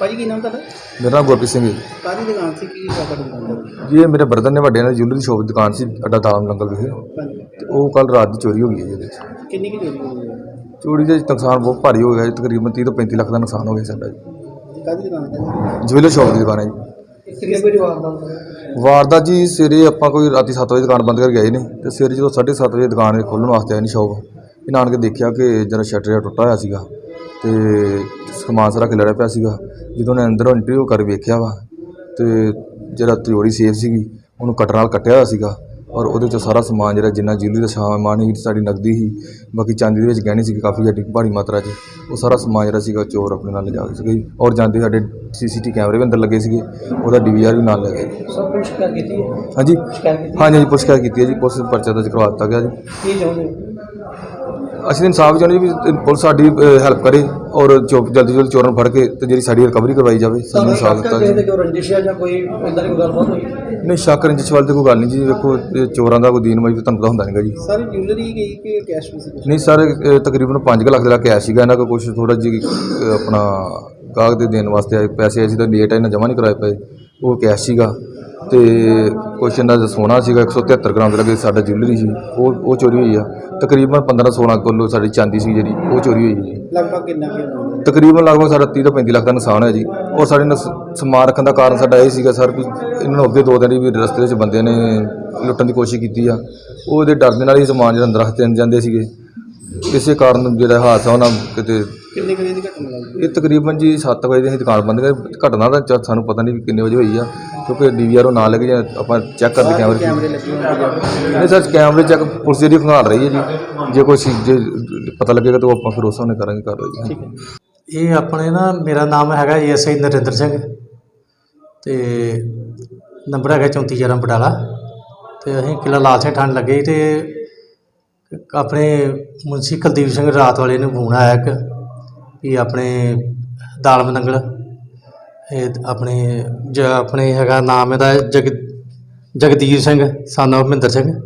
ਭਾਜੀ ਕੀ ਨਾਮ ਤੁਹਾਡਾ? ਮੇਰਾ ਨਾਮ ਗੁਰਪ੍ਰੀਤ ਸਿੰਘ ਹੈ ਕਾਹਦੀ ਦੁਕਾਨ ਸੀ? ਕੀ ਦੀ ਦੁਕਾਨ ਦਾ? ਜੀ ਇਹ ਮੇਰੇ ਬ੍ਰਦਰ ਨੇ ਵੱਡੇ ਨੇ ਜੁਐਲਰੀ ਸ਼ੋਪ ਦੀ ਦੁਕਾਨ ਸੀ ਅੱਡਾ ਦਾਮ ਨੰਗਲ ਵਿਖੇ। ਤੇ ਉਹ ਕੱਲ ਰਾਤ ਦੀ ਚੋਰੀ ਹੋ ਗਈ ਹੈ ਜੀ ਇਹਦੇ 'ਚ ਕਿੰਨੀ ਕੀ ਚੋਰੀ ਹੋਈ ਹੈ? ਚੋਰੀ ਦੇ ਨੁਕਸਾਨ ਬਹੁਤ ਭਾਰੀ ਹੋ ਗਿਆ ਜੀ ਤਕਰੀਬਨ 30 ਤੋਂ 35 ਲੱਖ ਦਾ ਨੁਕਸਾਨ ਹੋ ਗਿਆ ਸਾਡਾ ਜੀ। ਕਾਹਦੀ ਦੁਕਾਨ ਦਾ ਜੁਐਲਰੀ ਸ਼ੋਪ ਦੀ ਦੁਕਾਨ ਹੈ ਜੀ। ਕਿੰਨੇ ਵਜੇ ਵਾਰਦਾ ਵਾਰਦਾਤ ਜੀ ਸਵੇਰੇ ਆਪਾਂ ਕੋਈ ਰਾਤੀ 7 ਵਜੇ ਦੁਕਾਨ ਬੰਦ ਕਰਕੇ ਗਏ ਨੇ ਤੇ ਸਵੇਰੇ ਜਦੋਂ 7:30 ਵਜੇ ਦੁਕਾਨ ਖੋਲ੍ਹਣ ਵਾਸਤੇ ਆਏ ਨੇ ਸ਼ੋਪ ਇਹਨਾਂ ਆਣ ਕੇ ਦੇਖਿਆ ਕਿ ਜਰਾ ਸ਼ਟਰ ਜਿਹਾ ਟੁੱਟਾ ਹੋਇਆ ਸੀਗਾ। ਤੇ ਸਮਾਨ ਸਾਰਾ ਖਿਲਰਿਆ ਪਿਆ ਸੀਗਾ। ਜਦੋਂ ਨੇ ਅੰਦਰੋਂ ਇੰਟਰਵਿਊ ਕਰ ਵੇਖਿਆ ਵਾ ਤੇ ਜਿਹੜਾ ਤਿਜੋਰੀ ਸੇਫ ਸੀਗੀ ਉਹਨੂੰ ਕਟਰ ਨਾਲ ਕੱਟਿਆ ਹੋਇਆ ਸੀਗਾ ਔਰ ਉਹਦੇ ਚੋਂ ਸਾਰਾ ਸਮਾਨ ਜਿਹੜਾ ਜਿੰਨਾ ਜਿਊਲਰੀ ਦਾ ਸਮਾਨ ਸੀ ਸਾਡੀ ਨਕਦੀ ਸੀ ਬਾਕੀ ਚਾਂਦੀ ਦੇ ਵਿੱਚ ਗਹਿਣੇ ਸੀ ਕਾਫੀ ਜ਼ਿਆਦਾ ਭਾਰੀ ਮਾਤਰਾ 'ਚ ਉਹ ਸਾਰਾ ਸਮਾਨ ਜਿਹੜਾ ਸੀਗਾ ਚੋਰ ਆਪਣੇ ਨਾਲ ਲਿਜਾ ਸੀਗਾ। ਜੀ ਔਰ ਜਾਂਦੇ ਸਾਡੇ ਸੀਸੀਟੀ ਕੈਮਰੇ ਵੀ ਅੰਦਰ ਲੱਗੇ ਸੀਗੇ ਉਹਦਾ ਡੀਵੀਆਰ ਵੀ ਨਾਲ ਲੱਗਾ ਜੀ ਸਭ ਕੁਝ ਕਰ ਕੀਤੀ ਹੈ? ਹਾਂਜੀ। ਹਾਂਜੀ ਪੁੱਛਗਿੱਛ ਕੀਤੀ ਹੈ ਜੀ ਪੁਲਿਸ ਪਰਚਾ ਦਰਜ ਕਰਵਾ ਦਿੱਤਾ ਗਿਆ ਜੀ। ਕੀ ਚਾਹੁੰਦੇ ਅਸੀਂ ਤਾਂ ਇਨਸਾਫ ਚਾਹੁੰਦੇ ਜੀ ਵੀ ਪੁਲਿਸ ਸਾਡੀ ਹੈਲਪ ਕਰੇ ਔਰ ਜਲਦੀ ਜਲਦੀ ਚੋਰਾਂ ਨੂੰ ਫੜ ਕੇ ਤੇ ਜਿਹੜੀ ਸਾਡੀ ਰਿਕਵਰੀ ਕਰਵਾਈ ਜਾਵੇ ਸਾਨੂੰ ਇਨਸਾਫ ਦਿੱਤਾ ਜੀ। ਦੇ ਕੋਈ ਰੰਜਿਸ਼ ਹੈ ਜਾਂ ਕੋਈ ਇਦਾਂ ਦੀ ਕੋਈ ਗੱਲਬਾਤ ਹੋਈ? ਨਹੀਂ ਸ਼ੱਕ ਰੰਜਿਸ਼ ਵਾਲੀ ਤੇ ਕੋਈ ਗੱਲ ਨਹੀਂ ਜੀ ਵੇਖੋ ਚੋਰਾਂ ਦਾ ਕੋਈ ਦੀਨ ਮਜਬੂਰ ਤੁਹਾਨੂੰ ਪਤਾ ਹੁੰਦਾ ਨਹੀਂਗਾ ਜੀ। ਸਾਰੀ ਜੁਐਲਰੀ ਗਈ ਕਿ ਕੈਸ਼ ਵੀ ਸੀ ਕੁਛ? ਨਹੀਂ ਸਰ ਤਕਰੀਬਨ 5 ਲੱਖ ਦਾ ਕੈਸ਼ ਸੀਗਾ ਇਹਨਾਂ ਕੋਲ ਕੁਝ ਥੋੜਾ ਅਹ, ਆਪਣਾ ਗਾਹਕ ਦੇ ਦੇਣ ਵਾਸਤੇ ਪੈਸੇ ਅਸੀਂ ਤਾਂ ਲੇਟ ਇਹਨਾਂ ਜਮ੍ਹਾਂ ਨਹੀਂ ਕਰਾਏ ਪਏ। ਉਹ ਕੈਸ਼ ਸੀਗਾ ਤੇ ਕੁਛ ਇਹਨਾਂ ਦਾ ਸੋਨਾ ਸੀਗਾ 173 ਗ੍ਰਾਮ ਦੇ ਲੱਗੇ ਸਾਡਾ ਜੁਐਲਰੀ ਸੀ ਉਹ ਉਹ ਚੋਰੀ ਹੋਈ ਆ। ਤਕਰੀਬਨ 15 16 ਕਿਲੋ ਸਾਡੀ ਚਾਂਦੀ ਸੀ ਜਿਹੜੀ ਉਹ ਚੋਰੀ ਹੋਈ ਜੀ। ਲਗਭਗ ਕਿੰਨਾ ਕੀ ਤਕਰੀਬਨ ਲਗਭਗ ਸਾਡਾ 30 ਤੋਂ 35 ਲੱਖ ਦਾ ਨੁਕਸਾਨ ਹੈ ਜੀ। ਔਰ ਸਾਡੇ ਨਸ- ਸਮਾਨ ਰੱਖਣ ਦਾ ਕਾਰਨ ਸਾਡਾ ਇਹ ਸੀਗਾ ਸਰ ਵੀ ਇਹਨਾਂ ਨੂੰ ਅੱਗੇ ਦੋ ਦਿਨ ਵੀ ਰਸਤੇ ਵਿੱਚ ਬੰਦੇ ਨੇ ਲੁੱਟਣ ਦੀ ਕੋਸ਼ਿਸ਼ ਕੀਤੀ ਆ। ਉਹਦੇ ਡਰ ਦੇ ਨਾਲ ਹੀ ਸਮਾਨ ਜਿਹੜਾ ਅੰਦਰ ਰੱਖ ਦੇਣ ਜਾਂਦੇ ਸੀਗੇ। ਇਸੇ ਕਾਰਨ ਜਿਹੜਾ ਹਾਦਸਾ ਉਹਨਾਂ ਕਿਤੇ ਕਿੰਨੇ ਕੁ ਵਜੇ ਦੀ ਘਟਨਾ ਲੱਗਦੀ ਇਹ ਤਕਰੀਬਨ ਜੀ 7 ਵਜੇ ਦੀ ਅਸੀਂ ਦੁਕਾਨ ਬੰਦ ਕਰ। ਘਟਨਾ ਦਾ ਚ- ਸਾਨੂੰ ਪਤਾ ਨਹੀਂ ਵੀ ਕਿੰਨੇ ਵਜੇ ਹੋਈ ਆ ਕਿਉਂਕਿ ਡੀਵੀਆਰ ਉਹ ਨਾਲ ਲੱਗੇ ਜਾਂ ਆਪਾਂ ਚੈੱਕ ਕਰਦੇ ਕੈਮਰੇ ਕੈਮਰੇ ਲੱਗੇ ਹੋਣਗੇ ਨਹੀਂ ਸਰ ਕੈਮਰੇ ਚੈੱਕ ਪੁਲਿਸ ਜਿਹੜੀ ਖੰਗਾਲ ਰਹੀ ਹੈ ਜੀ। ਜੇ ਕੋਈ ਚੀਜ਼- ਜੇ ਪਤਾ ਲੱਗੇਗਾ ਤਾਂ ਉਹ ਆਪਾਂ ਫਿਰ ਉਸ ਹਿਸਾਬ ਨਾਲ ਕਰਾਂਗੇ ਕਾਰਵਾਈ। ਜੀ ਇਹ ਆਪਣੇ ਨਾ ਮੇਰਾ ਨਾਮ ਹੈਗਾ ਐਸਆਈ ਨਰਿੰਦਰ ਸਿੰਘ ਤੇ ਨੰਬਰ ਹੈਗਾ 3411 ਬਟਾਲਾ ਤੇ ਅਸੀਂ ਕਿਲਾ ਲਾਲ ਸਿੰਘ ਠੰਡ ਲੱਗੇ ਸੀ ਤੇ ਆਪਣੇ ਮੁਨਸੀ ਕੁਲਦੀਪ ਸਿੰਘ ਰਾਤ ਵਾਲੇ ਨੂੰ ਫੋਨ ਆਇਆ ਇੱਕ ਵੀ ਆਪਣੇ ਦਾਲ ਮੰਗਲ ਇਹ ਆਪਣੇ ਜ ਆਪਣੇ ਹੈਗਾ ਨਾਮ ਇਹਦਾ ਜਗ ਜਗਦੀਰ ਸਿੰਘ of ਮਹਿੰਦਰ ਸਿੰਘ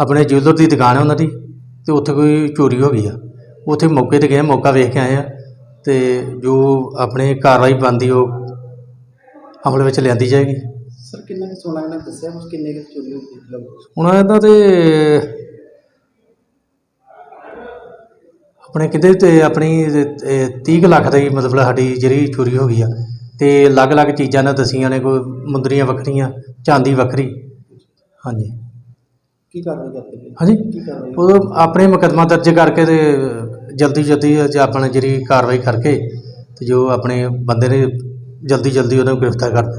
ਆਪਣੇ ਜੁਐਲਰ ਦੀ ਦੁਕਾਨ ਹੈ ਉਹਨਾਂ ਦੀ ਤੇ ਉੱਥੇ ਕੋਈ ਚੋਰੀ ਹੋ ਗਈ ਆ। ਉੱਥੇ ਮੌਕੇ ਤੇ ਗਏ ਮੌਕਾ ਵੇਖ ਕੇ ਆਏ ਆ ਤੇ ਜੋ ਆਪਣੇ ਕਾਰਵਾਈ ਬਣਦੀ ਉਹ ਅਮਲ ਵਿੱਚ ਲਿਆਂਦੀ ਜਾਏਗੀ। ਸਰ ਕਿੰਨਾ ਕੁ ਸੋਨਾ ਇਹਨਾਂ ਨੇ ਦੱਸਿਆ ਕੁਛ ਕਿੰਨੇ ਕੁ ਚੋਰੀ ਸੀ ਲਗਭਗ ਹੁਣ ਇਹਨਾਂ ਤੇ ਆਪਣੇ ਕਿਤੇ ਤੇ ਆਪਣੀ ਇਹ 30 ਕੁ ਲੱਖ ਦੀ ਮਤਲਬ ਸਾਡੀ ਜਿਹੜੀ ਚੋਰੀ ਹੋ ਗਈ ਆ ਤੇ ਅਲੱਗ-ਅਲੱਗ ਚੀਜ਼ਾਂ ਨੇ ਦਸੀਆਂ ਨੇ ਕੋਈ ਮੁੰਦਰੀਆਂ ਵੱਖਰੀਆਂ ਚਾਂਦੀ ਵੱਖਰੀ। ਹਾਂਜੀ। ਕੀ ਕਾਰਵਾਈ ਕਰਦੇ ਪਏ? ਹਾਂਜੀ। ਕੀ ਕਾਰਵਾਈ? ਉਹ ਆਪਣੇ ਮੁਕੱਦਮਾ ਦਰਜ ਕਰਕੇ ਤੇ ਜਲਦੀ ਜਲਦੀ ਆਪਣਾ ਜਿਹੜੀ ਕਾਰਵਾਈ ਕਰਕੇ ਤੇ ਜੋ ਆਪਣੇ ਬੰਦੇ ਨੇ ਜਲਦੀ ਜਲਦੀ ਉਹਨੂੰ ਗ੍ਰਿਫਤਾਰ ਕਰ